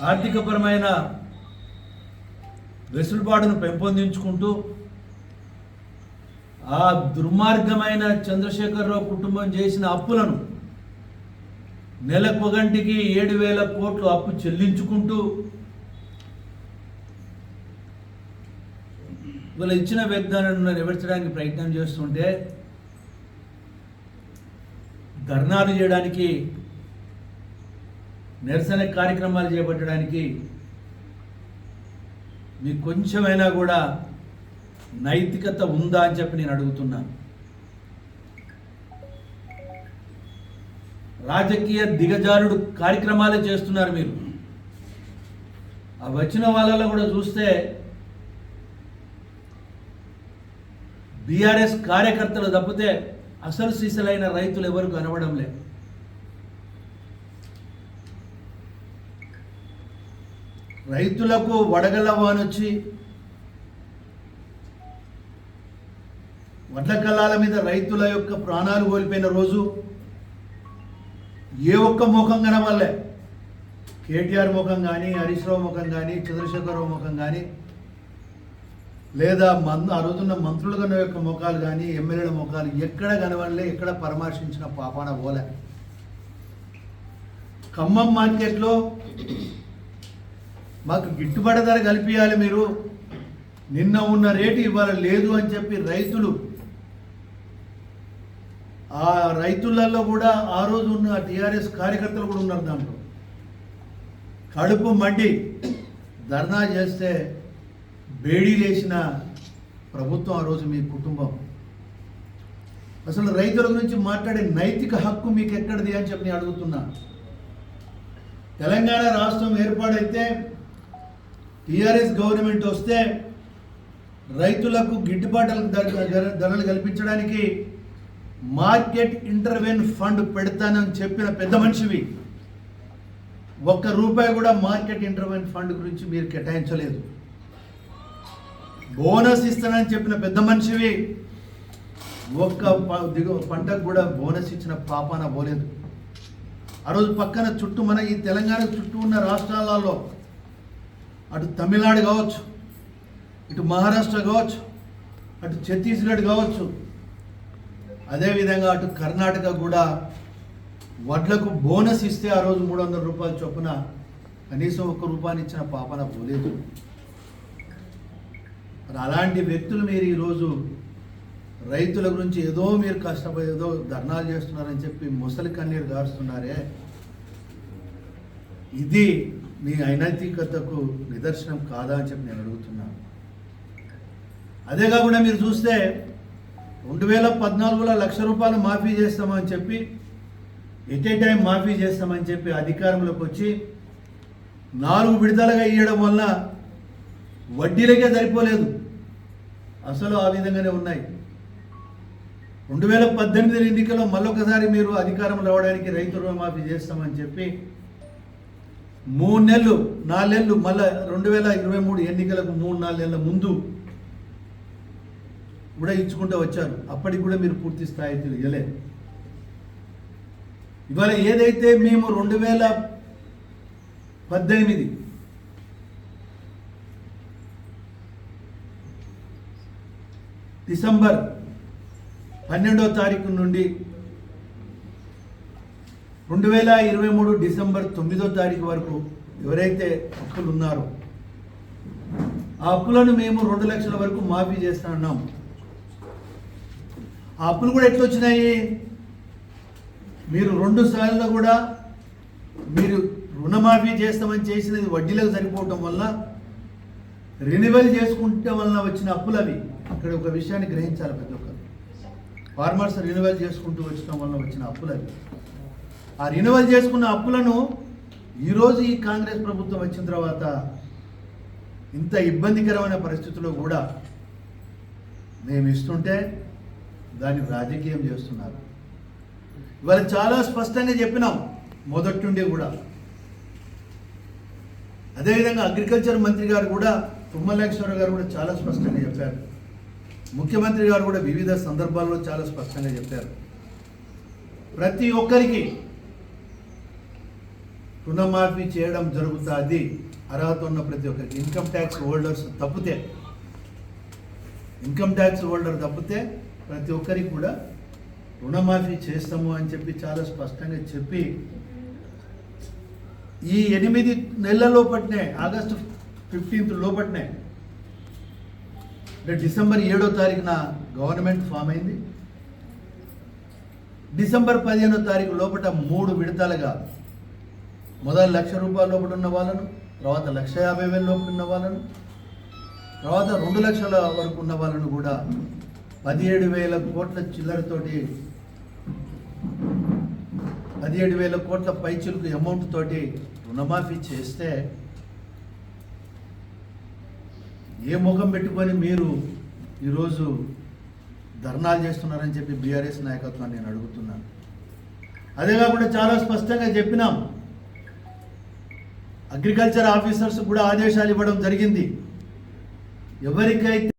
ఆర్థికపరమైన వెసులుబాటును పెంపొందించుకుంటూ ఆ దుర్మార్గమైన చంద్రశేఖరరావు కుటుంబం చేసిన అప్పులను నెలకొగంటికి ఏడు వేల కోట్లు అప్పు చెల్లించుకుంటూ వీళ్ళు ఇచ్చిన వాగ్దానాలను నిలబెట్టడానికి ప్రయత్నం చేస్తుంటే ధర్నాలు చేయడానికి నిరసన కార్యక్రమాలు చేపట్టడానికి మీకు కొంచెమైనా కూడా నైతికత ఉందా అని చెప్పి నేను అడుగుతున్నాను. రాజకీయ దిగజారుడు కార్యక్రమాలే చేస్తున్నారు మీరు. ఆ వచ్చిన వాళ్ళలో కూడా చూస్తే బీఆర్ఎస్ కార్యకర్తలు తప్పితే అసలు సీసలైన రైతులు ఎవరు కనబడం లేదు. రైతులకు వడగల వానొచ్చి వడ్ల కళ్ళాల మీద రైతుల యొక్క ప్రాణాలు కోల్పోయిన రోజు ఏ ఒక్క ముఖం కనవల్లే కేటీఆర్ ముఖం కానీ హరీష్ రావు ముఖం కానీ చంద్రశేఖరరావు ముఖం కానీ లేదా మన్ ఆ రోజున్న మంత్రులు కన్న యొక్క ముఖాలు కానీ ఎమ్మెల్యేల ముఖాలు ఎక్కడ కనబడలే ఎక్కడ పరామర్శించిన పాపాన పోలే. ఖమ్మం మార్కెట్లో మాకు గిట్టుబాటు ధర కల్పించాలి మీరు. నిన్న ఉన్న రేటు ఇవాళ లేదు అని చెప్పి రైతులు ఆ రైతులలో కూడా ఆ రోజు ఉన్న టీఆర్ఎస్ కార్యకర్తలు కూడా ఉన్నారు దాంట్లో. కడుపు మండి ధర్నా చేస్తే బేడీ లేచిన ప్రభుత్వం ఆ రోజు మీ కుటుంబం. అసలు రైతుల గురించి మాట్లాడే నైతిక హక్కు మీకు ఎక్కడిది అని చెప్పి నేను అడుగుతున్నా. తెలంగాణ రాష్ట్రం ఏర్పాటైతే టీఆర్ఎస్ గవర్నమెంట్ వస్తే రైతులకు గిట్టుబాటు ధరలు కల్పించడానికి మార్కెట్ ఇంటర్వెన్ ఫండ్ పెడతానని చెప్పిన పెద్ద మనిషివి. ఒక్క రూపాయి కూడా మార్కెట్ ఇంటర్వెన్ ఫండ్ గురించి మీరు కేటాయించలేదు. బోనస్ ఇస్తానని చెప్పిన పెద్ద మనిషివి ఒక్క దిగు పంటకు కూడా బోనస్ ఇచ్చిన పాపాన పోలేదు. ఆ రోజు పక్కన చుట్టూ మన ఈ తెలంగాణ చుట్టూ ఉన్న రాష్ట్రాలలో అటు తమిళనాడు కావచ్చు ఇటు మహారాష్ట్ర కావచ్చు అటు ఛత్తీస్గఢ్ కావచ్చు. అదేవిధంగా అటు కర్ణాటక కూడా వడ్లకు బోనస్ ఇస్తే ఆ రోజు మూడు వందల రూపాయలు చొప్పున కనీసం ఒక్క రూపాయలు ఇచ్చిన పాపన పోలేదు. మరి అలాంటి వ్యక్తులు మీరు ఈరోజు రైతుల గురించి ఏదో మీరు కష్టపడి ఏదో ధర్నాలు చేస్తున్నారని చెప్పి ముసలి కన్నీరు గారుస్తున్నారే. ఇది మీ అనైతికతకు నిదర్శనం కాదా అని చెప్పి నేను అడుగుతున్నాను. అదే కాకుండా మీరు చూస్తే రెండు వేల పద్నాలుగులో లక్ష రూపాయలు మాఫీ చేస్తామని చెప్పి ఎట్ ఏ టైం మాఫీ చేస్తామని చెప్పి అధికారంలోకి వచ్చి నాలుగు విడుదలగా ఇవ్వడం వల్ల వడ్డీలకే సరిపోలేదు. అసలు ఆ విధంగానే ఉన్నాయి. రెండు వేల పద్దెనిమిది ఎన్నికల్లో మళ్ళొకసారి మీరు అధికారం రావడానికి రైతు రుణమాఫీ చేస్తామని చెప్పి మూడు నెలలు నాలుగేళ్ళు మళ్ళీ రెండు వేల ఇరవై మూడు ఎన్నికలకు మూడు నాలుగు నెలల ముందు కూడా ఇచ్చుకుంటూ వచ్చారు. అప్పటికి కూడా మీరు పూర్తి స్థాయి తెలియలే ఇవాళ ఏదైతే మేము రెండు వేల పద్దెనిమిది డిసెంబర్ పన్నెండో తారీఖు నుండి రెండు వేల ఇరవై మూడు డిసెంబర్ తొమ్మిదో తారీఖు వరకు ఎవరైతే అప్పులు ఉన్నారో ఆ అప్పులను మేము రెండు లక్షల వరకు మాఫీ చేస్తున్నాం ఆ అప్పులు కూడా ఎట్లా వచ్చినాయి? మీరు రెండు సార్లు కూడా మీరు రుణమాఫీ చేస్తామని చేసినది వడ్డీలకు సరిపోవటం వల్ల రెన్యువల్ చేసుకుంటే వలన వచ్చిన అప్పులు అవి ఇక్కడ ఒక విషయాన్ని గ్రహించాలి ప్రతి ఒక్కరు. ఫార్మర్స్ రెన్యువల్ చేసుకుంటూ వచ్చడం వలన వచ్చిన అప్పులు అవి. ఆ రినువల్ చేసుకున్న అప్పులను ఈరోజు ఈ కాంగ్రెస్ ప్రభుత్వం వచ్చిన తర్వాత ఇంత ఇబ్బందికరమైన పరిస్థితుల్లో కూడా మేము ఇస్తుంటే దాన్ని రాజకీయం చేస్తున్నారు. ఇవాళ చాలా స్పష్టంగా చెప్పినాం మొదటి నుండి కూడా. అదేవిధంగా అగ్రికల్చర్ మంత్రి గారు కూడా తుమ్మలేశ్వర గారు కూడా చాలా స్పష్టంగా చెప్పారు. ముఖ్యమంత్రి గారు కూడా వివిధ సందర్భాల్లో చాలా స్పష్టంగా చెప్పారు. ప్రతి ఒక్కరికి రుణమాఫీ చేయడం జరుగుతుంది. అర్హత ఉన్న ప్రతి ఒక్కరికి. ఇన్కమ్ ట్యాక్స్ హోల్డర్స్ తప్పితే ఇన్కమ్ ట్యాక్స్ హోల్డర్ తప్పితే ప్రతి ఒక్కరికి కూడా రుణమాఫీ చేస్తాము అని చెప్పి చాలా స్పష్టంగా చెప్పి ఈ ఎనిమిది నెలల లోపట్నే ఆగస్టు ఫిఫ్టీన్త్ లోపట్నే అంటే డిసెంబర్ ఏడో తారీఖున గవర్నమెంట్ ఫామ్ అయింది. డిసెంబర్ పదిహేనో తారీఖు లోపల మూడు విడతలుగా మొదటి లక్ష రూపాయల లోపల ఉన్న వాళ్ళను తర్వాత లక్ష యాభై వేల లోపల ఉన్న వాళ్ళను తర్వాత రెండు లక్షల వరకు ఉన్న వాళ్ళను కూడా పదిహేడు వేల కోట్ల చిల్లరతోటి పదిహేడు వేల కోట్ల పైచులకు అమౌంట్ తోటి రుణమాఫీ చేస్తే ఏ ముఖం పెట్టుకొని మీరు ఈరోజు ధర్నాలు చేస్తున్నారని చెప్పి బీఆర్ఎస్ నాయకత్వాన్ని నేను అడుగుతున్నాను. అదే కాకుండా చాలా స్పష్టంగా చెప్పినాం. అగ్రికల్చర్ ఆఫీసర్స్ కూడా ఆదేశాలు ఇవ్వడం జరిగింది. ఎవరికైతే